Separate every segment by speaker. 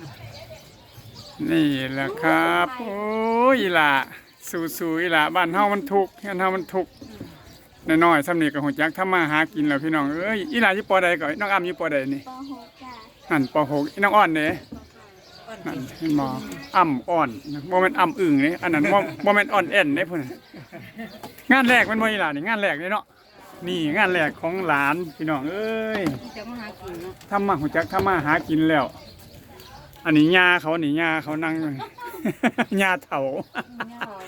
Speaker 1: น่ะ
Speaker 2: นี่แหละครับ โอ้ยอีหล่ะสู้ๆอีหล่ะบ้านเฮามันทุกข์บ้านเฮามันทุกข์น้อยๆสำนีก็หัวจักทำมาหากินแล้วพี่น้องเอ้ยอีหล่ะอยู่ปอใดก่อนน้องอ้ำอยู่ปอใดนี่
Speaker 3: ปหกจ้ะ
Speaker 2: นั่นปหกอีน้องอ่อนเด้
Speaker 1: อ่อน
Speaker 2: นั่น
Speaker 1: เก่ง
Speaker 2: เห็นบ่อ่ำอ่อนบ่แม่นอ่ำอึ่งนี่อันนั้นบ่บ่แม่นอ่อนแอ่นเด้พุ่นน่ะงานแรกมันบ่อีหล่ะนี่งานแรกเลยเนาะนี่งานแรกของหลานพี่น้องเอ้ย
Speaker 1: จะมาหากินเนาะ
Speaker 2: ทำมาหัวจักทำมาหากินแล้ว อันนี้ยาเขาอันนี้ยาเขานั่งอยู่ยาเถา
Speaker 1: เนี่ยหอม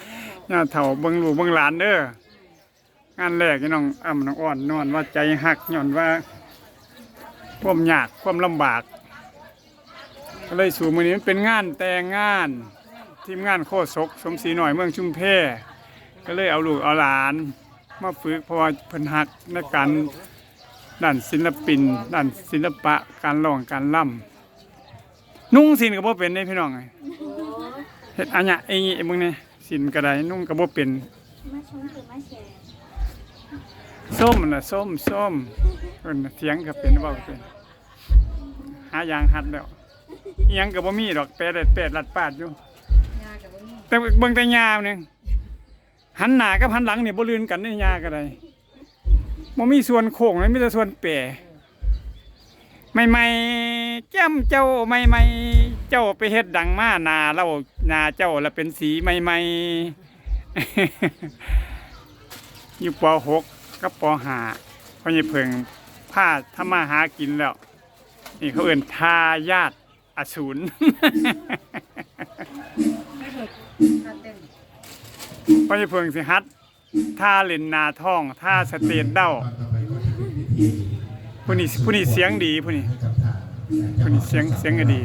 Speaker 1: เนี่ยหอม
Speaker 2: ยาเถาเบิ่งลูกเบิ่งหลานเด้องานแรกที่น้องอ้ำน้องอ่อนนอนว่าใจหักย้อนว่าความยากความลำบาก ก็เลยสู่มือนี้มันเป็นงานแต่งงาน ทีมงานโคศกสมศรีหน่อยเมืองชุมแพก็เลยเอาลูกเอาหลานมาฝึกเพราะว่าเพิ่นหักในการด้านศิลปินด้านศิลปะการร้องการล่ำ นุ่งสินก็บ่เป็นเด้พี่น้องเอ้ยเฮ็ดอันเนี้ยไอ้นี่มึงนี่สินก็ได้นุ่งก็บ่เป็น
Speaker 3: มาชมหรือมาแชร์
Speaker 2: ส้มน่ะส้มส้มเพิ่นน่ะเถียงก็เป็นเว้าเป็นหาอย่างหัดแล้วอิหยังก็บ่มีดอกแปดได้แปดลัดปาดอยู่
Speaker 1: ยากับบ่มี
Speaker 2: แต่เบิ่งแต่ยามนึงหันหน้ากับหันหลังนี่บ่ลืนกันในยาก็ได้บ่มีส่วนโค้งเลยมีแต่ส่วนแปรใหม่ๆแก้มเจ้าใหม่ๆ เจ้าไปเฮ็ดดังมานาเรานาเจ้าละเป็นสีใหม่ๆอยู่ป .6 กับป .5 พ่อใหญ่เพิงพาทำมาหากินแล้ว นี่เขาเอิ้นทายาทอสูร
Speaker 1: ไม่เถิดถ้าเต้น
Speaker 2: พ่อจะเพิงสิฮัดท่าเล่นนาท่องท่าสเตนเด้าผู้นี้ผู้นี้เสียงดีผู้นี้ผู้นี้เสียงเสียงก็ดี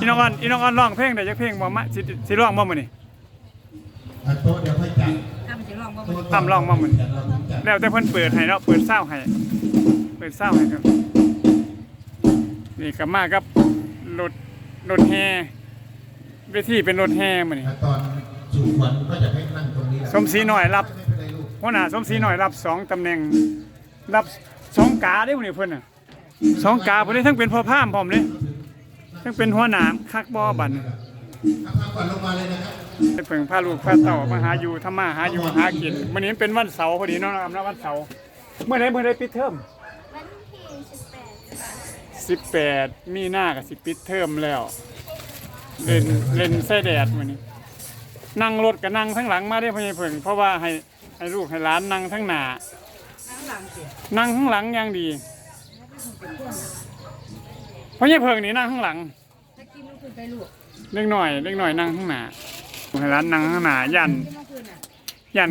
Speaker 2: อีน้องอ่อนอีน้องอ่อนร้องเพลงได้จักเพลงบ่มะสิสิร้องบ่มื้อนี้
Speaker 4: อะโต๊ะเดี๋ยวค่อยจัด
Speaker 1: ถ้ามันจะลองบ่
Speaker 4: โต๊ะ
Speaker 1: มัน
Speaker 2: ตามร้องบ่มื้อนี้
Speaker 4: จัดเราต้องจัด
Speaker 2: แล้วแต่เพิ่นเปิดให้เนาะเปิดเศร้าให้เปิดเศร้าให้ครับนี่ก็มากับรถรถแห่เวทีเป็นรถแห่มื้อนี้
Speaker 4: อะตอนสู่ขวัญก็จะให้นั่งตรงนี้แหละ
Speaker 2: สมศรีหน่อยรับ
Speaker 4: ไม่เป็นไรลูก
Speaker 2: หัวหน้าสมศรีหน่อยรับสองตำแหน่งรับสองกาได้พุ่นนี่เพิ่นน่ะสองกาเพิ่นได้ทั้งเป็นพ่อพามพร้อมเล ยทั้งเป็นหัวหน้าคักบ่บัดน่ะ
Speaker 4: ทำงานก่อนลงมาเลยนะครับ
Speaker 2: ไปเพิ่งพาลูกพาเต้ามาหาอยู่ทำมาหาอยู่หากินมื้อนี้เป็นวันเสาร์พอดีเนาะนะครับเนาะวันเสาร์เมื่อใดเมื่อใดปิดเทอม
Speaker 3: วันที่สิบแปด
Speaker 2: 18มีหน้าก็สิปิดเทอมแล้ว เล่นเล่นไส้แดดมื้อนี้ นั่งรถก็นั่งทั้งหลังมาได้พ่อใหญ่เพิ่งเพราะว่าให้ให้ลูกให้หลานนั่งทั้งหน้า
Speaker 1: ข้างหลังสิ
Speaker 2: นั่งข้างหลังอย่างดี เพราะเนี่ยเพิงนี่นั่งข้างหลัง
Speaker 1: ถ้ากินลูกขึ้นไปลูก
Speaker 2: เล็กหน่อยเล็กหน่อยนั่งข้างหน้าให้ร้านนั่งข้างหน้ายัน
Speaker 1: ที่เมื่อคืนน่ะ
Speaker 2: ยัน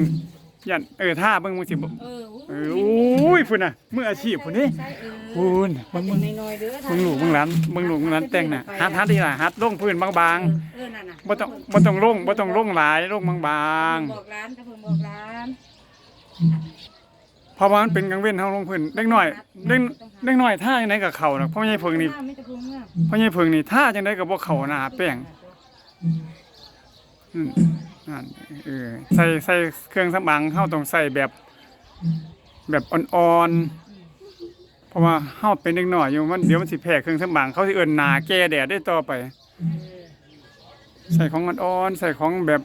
Speaker 2: ยันเออท่าเบิ่งมึงสิบ่
Speaker 1: เออ
Speaker 2: เอออุ้ยพุ่นน่ะมืออาชีพพุ่นนี่
Speaker 1: ใช่เออ
Speaker 2: พุ่นเบิ่ง
Speaker 1: เด็
Speaker 2: มึ
Speaker 1: ก
Speaker 2: ง
Speaker 1: น้อยๆเด้อ
Speaker 2: เบิ่งลูกเบิ่งหลานเบิ่งลูกเบิ่งหลานแต่งน่ะฮัดฮัดดีล่ะฮัดลงพื้นบาง
Speaker 1: เออนั่นน่ะ
Speaker 2: ๆบ่ต้องบ่ต้องลงบ่ต้องลงหลายลงบาง
Speaker 1: บอกร้านจะเพิ่งบอกร้าน
Speaker 2: ๆเพ ราะว่ามันเป็นกลางเว้นเฮาลงพื้นเล็กน้อยเล็กเล็กน้อยท่าจังไดก็เข้าน่ะเพราะใหญ่เพิงนี่
Speaker 1: ไม่จะพุ่งอะ
Speaker 2: เพราะใหญ่เพิงนี่ท่าจังไดก็บ่เข้าหน้าแป้งอืมนั่นเออใส่ใส่เครื่องสำอางเฮาต้องใส่แบบแบบอ่อนๆ เพราะว่าเฮาเป็นเด็กน้อยอยู่มันเดี๋ยวมันสิแพ้เครื่องสำอางเขาสิเอิ้นหนาแก่แดดได้ต่อไป ใส่ของอ่อนๆ ใส่ของแบบ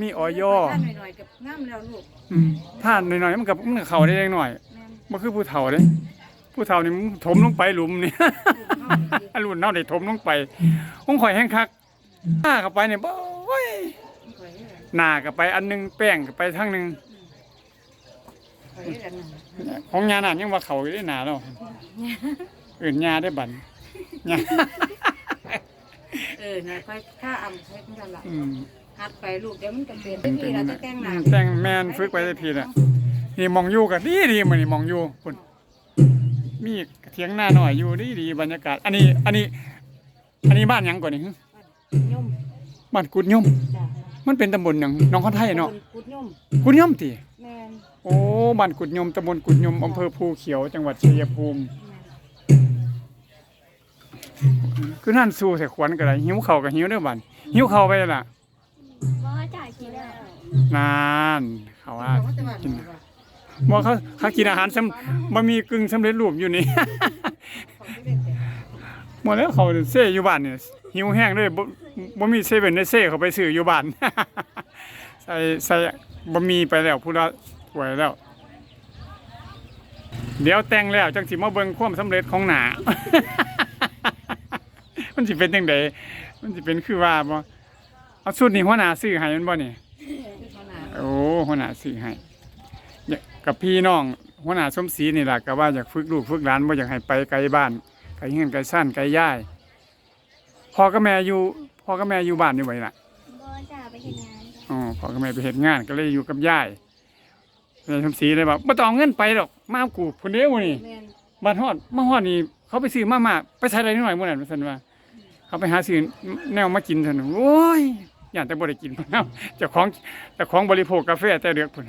Speaker 2: มีออย
Speaker 1: หน่อยๆกับง่ามแล้วลูก
Speaker 2: อืมถ้าหน่อยๆมันก็มันก็เข้าได้เล็กน้อย
Speaker 1: แม่น
Speaker 2: บ่คือผู้เฒ่าเด้ผู้เฒ่านี่มันถมลงไปหลุมนี่อรุ่นเฮาได้ถมลงไปของข่อยแห้งคักถ้าเข้าไปเนี่ยบ่โอ้ยหน้าก็ไปอันหนึงแป้งก็ไปทางหนึงของยาหนานยังว่าเขาอยู่ได้หนาแล้วอื่นยาได้บันยา
Speaker 1: เออนะค่อยค่าอำใช้กันละ
Speaker 2: อืม
Speaker 1: หัดไปลูกเดี๋ยวมันก็เป็นที่เราจะแต่งหน้า
Speaker 2: แต่งแมนฝึกไปได้ทีละนี่มองอยู่กันดีดีมันนี่มองอยู่คุณมีเถียงหน้าหน่อยอยู่ดีดีบรรยากาศ อันนี้ อันนี้ อันนี้บ้านหยังก่อนนี่ฮึ
Speaker 1: ย่อม
Speaker 2: บ้านกุดย่อม
Speaker 1: จ้ะ
Speaker 2: มันเป็นตำบลหยังหน้องข้าวไทยเนาะ
Speaker 1: กุดย่อม
Speaker 2: กุดย่อมติ
Speaker 1: แม่น
Speaker 2: โอ้บ้านกุดย่อมตำบลกุดย่อมอำเภอภูเขียว จังหวัดชัยภูมิคือนั่นสู้ใส่ขวัญก็ได้หิวเข่าวก็หิวเด้อบัดหิวเข่าวไปล่ะ
Speaker 3: บ่จ่ายกินแล้ว
Speaker 2: นานเขาว่า
Speaker 1: บอจะมา
Speaker 2: กินบ่เขาเขากินอาหารสำบ่มีกึ่งสำเร็จรูปอยู่นี่
Speaker 1: ของแต่
Speaker 2: พหมดแล้วเขาเซ่อยู่บ้านเนี่ยหิวแห้งเลยบ่บ่มีเซเว่นได้เซ่เขาไปซื้ออยู่บ้าน ใส่ใส่บ่มีไปแล้วผู้ละถ้วยแล้ว เดี๋ยวแต่งแล้วจังสิมาเบิ่งความสำเร็จของหนา มันสิเป็นจังไดมันสิเป็นคือว่าบ่ เอาสุดนี่หัวหน้าซื้อให้มันบ่นี่
Speaker 1: คือขนาด
Speaker 2: โอ้หัวหน้าซื้อให้เนี่ยกับพี่น้องหัวหน้าสมศรีนี่ล่ะก็ว่าอยากฝึกลูกฝึกหลานบ่อยากให้ไปไกลบ้านไกลเฮือนไกลซ่านไกลย่ายพ่อกับแม่อยู่พ่อกับแม่อยู่บ้านอยู่ไว้ล่ะ
Speaker 3: บอจ่าไปเห็นงานจ้ะ
Speaker 2: อ๋อพ่อกับแม่ไปเฮ็ดงานก็เลยอยู่กับย่ายแม่สมศรีเลยว่าบ่ต้องเอาเงินไปดอกมาเอากูพุ่นเด้อมื้อนี้
Speaker 1: แม่น
Speaker 2: บ้านฮอดมาฮอดนี่เขาไปซื้อมาม่าไปใช้อะไรนิดหน่อยมื้อนั้นว่าซั่นว่า เขาไปหาซื้อแนวมากินซั่นโอ้ย ย่านแต่บริกินพุ่นเนาะเจ้าของเจ้าของบริโภคกาแฟแต่เลือกพุ่น